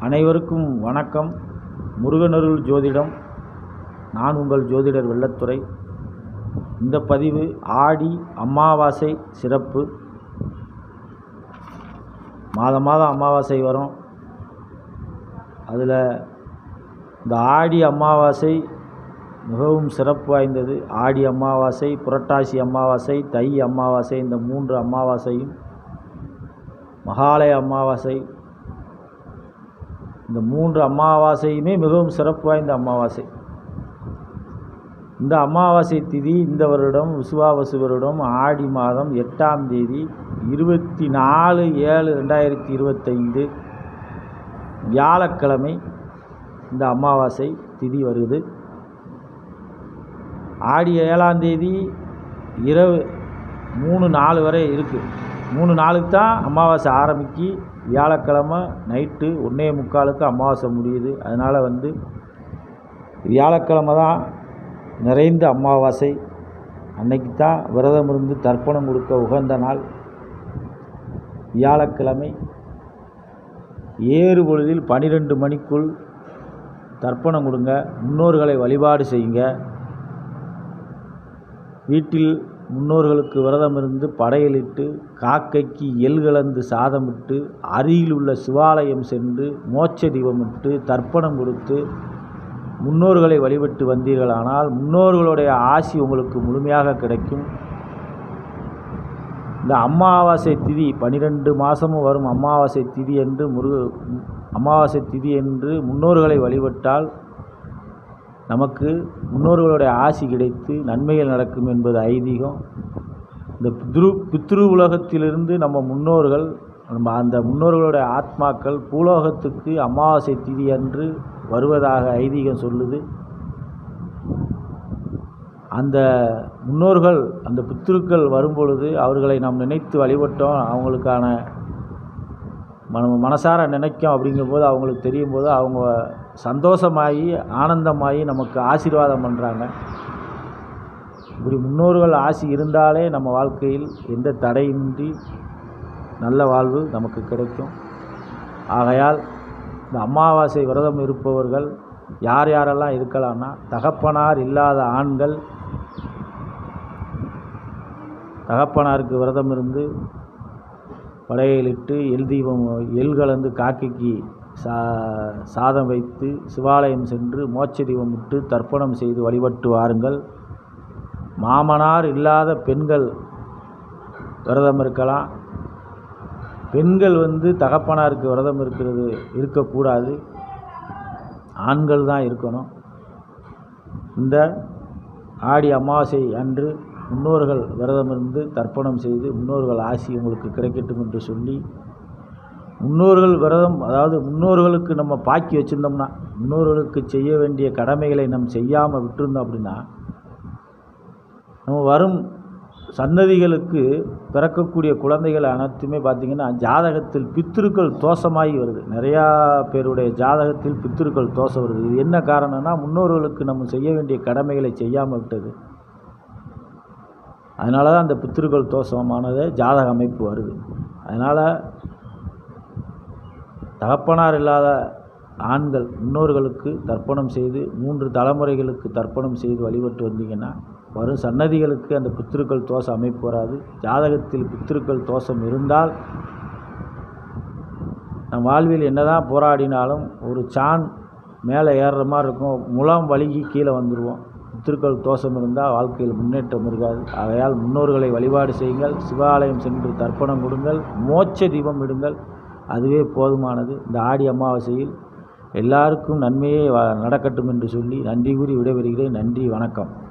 அனைவருக்கும் வணக்கம். முருகனருள் ஜோதிடம். நான் உங்கள் ஜோதிடர் வெள்ளத்துறை. இந்த பதிவு ஆடி அமாவாசை சிறப்பு. மாதம் மாதம் அமாவாசை வரும். அதில் இந்த ஆடி அமாவாசை மிகவும் சிறப்பு வாய்ந்தது. ஆடி அமாவாசை புரட்டாசி அமாவாசை தை அமாவாசை இந்த மூன்று அமாவாசையும் மகாலய அமாவாசை இந்த மூன்று அமாவாசையுமே மிகவும் சிறப்பு வாய்ந்த அமாவாசை. இந்த அமாவாசை திதி இந்த வருடம் விசுவாவசு வருடம் ஆடி மாதம் எட்டாம் தேதி இருபத்தி நாலு ஏழு ரெண்டாயிரத்தி இருபத்தைந்து வியாழக்கிழமை இந்த அமாவாசை திதி வருது. ஆடி ஏழாம் தேதி இரவு மூணு நாலு வரை இருக்குது மூணு நாளுக்கு தான் அமாவாசை ஆரம்பிக்கு வியாழக்கிழமை நைட்டு ஒன்றே முக்காலுக்கு அமாவாசை முடியுது. அதனால் வந்து வியாழக்கிழமை தான் நிறைந்த அமாவாசை. அன்னைக்கு தான் விரதம் இருந்து தர்ப்பணம் கொடுக்க உகந்த நாள். வியாழக்கிழமை ஏறு பொழுதில் பன்னிரெண்டு மணிக்குள் தர்ப்பணம் கொடுங்க. முன்னோர்களை வழிபாடு செய்யுங்க. வீட்டில் முன்னோர்களுக்கு விரதம் இருந்து படையலிட்டு காக்கைக்கு எள் கலந்து சாதமிட்டு அருகில் உள்ள சிவாலயம் சென்று மோட்ச தீபமிட்டு தர்ப்பணம் கொடுத்து முன்னோர்களை வழிபட்டு வந்தீர்களானால் முன்னோர்களுடைய ஆசி உங்களுக்கு முழுமையாக கிடைக்கும். இந்த அமாவாசை திதி பன்னிரெண்டு மாதமும் வரும். அமாவாசை திதி என்று முருக அமாவாசை திதி என்று முன்னோர்களை வழிபட்டால் நமக்கு முன்னோர்களுடைய ஆசி கிடைத்து நன்மைகள் நடக்கும் என்பது ஐதீகம். இந்த பித்ரு பித்ரு உலகத்திலிருந்து நம்ம முன்னோர்கள் நம்ம அந்த முன்னோர்களுடைய ஆத்மாக்கள் பூலோகத்துக்கு அமாவாசை திதி அன்று வருவதாக ஐதீகம் சொல்லுது. அந்த முன்னோர்கள் அந்த பித்ருக்கள் வரும்பொழுது அவர்களை நாம் நினைத்து வழிபட்டோம். அவங்களுக்கான மன மனசார நினைக்கும் அப்படிங்கும்போது அவங்களுக்கு தெரியும் போது அவங்க சந்தோஷமாகி ஆனந்தமாகி நமக்கு ஆசீர்வாதம் பண்ணுறாங்க இப்படி முன்னோர்கள் ஆசி இருந்தாலே நம்ம வாழ்க்கையில் எந்த தடையின்றி நல்ல வாழ்வு நமக்கு கிடைக்கும். ஆகையால் இந்த அமாவாசை விரதம் இருப்பவர்கள் யார் யாரெல்லாம் இருக்கலாம்னா தகப்பனார் இல்லாத ஆண்கள் தகப்பனாருக்கு விரதம் இருந்து படையலிட்டு எல் தீபம் எல் கலந்து காக்கைக்கு சா சாதம் வைத்து சிவாலயம் சென்று மோட்ச தீபம் விட்டு தர்ப்பணம் செய்து வழிபட்டு வாருங்கள். மாமனார் இல்லாத பெண்கள் விரதம் இருக்கலாம். பெண்கள் வந்து தகப்பனாருக்கு விரதம் இருக்கிறது இருக்கக்கூடாது. ஆண்கள் தான் இருக்கணும். இந்த ஆடி அமாவாசை அன்று முன்னோர்கள் விரதம் இருந்து தர்ப்பணம் செய்து முன்னோர்கள் ஆசி உங்களுக்கு கிடைக்கட்டும் என்று சொல்லி முன்னோர்கள் விரதம் அதாவது முன்னோர்களுக்கு நம்ம பாக்கி வச்சுருந்தோம்னா முன்னோர்களுக்கு செய்ய வேண்டிய கடமைகளை நம்ம செய்யாமல் விட்டுருந்தோம் அப்படின்னா நம்ம வரும் சன்னதிகளுக்கு பிறக்கக்கூடிய குழந்தைகள் அனைத்துமே பார்த்திங்கன்னா ஜாதகத்தில் பித்திருக்கள் தோஷமாகி வருது. நிறையா பேருடைய ஜாதகத்தில் பித்திருக்கள் தோஷம் வருது. இது என்ன காரணம்னா முன்னோர்களுக்கு நம்ம செய்ய வேண்டிய கடமைகளை செய்யாமல் விட்டது. அதனால தான் அந்த பித்திருக்கள் தோஷமானது ஜாதக அமைப்பு வருது. அதனால் தகப்பனார் இல்லாத ஆண்கள் முன்னோர்களுக்கு தர்ப்பணம் செய்து மூன்று தலைமுறைகளுக்கு தர்ப்பணம் செய்து வழிபட்டு வந்தீங்கன்னா வரும் சன்னதிகளுக்கு அந்த பித்திருக்கள் தோஷம் அமைப்பு வராது. ஜாதகத்தில் பித்திருக்கள் தோஷம் இருந்தால் நம் வாழ்வில் என்னதான் போராடினாலும் ஒரு சான் மேலே ஏறுற மாதிரி இருக்கும். முலாம் வழுகி கீழே வந்துடுவோம் பித்திருக்கள் தோஷம் இருந்தால் வாழ்க்கையில் முன்னேற்றம் இருக்காது. ஆகையால் முன்னோர்களை வழிபாடு செய்யுங்கள். சிவாலயம் சென்று தர்ப்பணம் கொடுங்கள். மோட்ச தீபம் இடுங்கள். அதுவே போதுமானது. இந்த ஆடி அமாவாசையில் எல்லாருக்கும் நன்மையே நடக்கட்டும் என்று சொல்லி நன்றி கூறி விடைபெறுகிறேன். நன்றி வணக்கம்.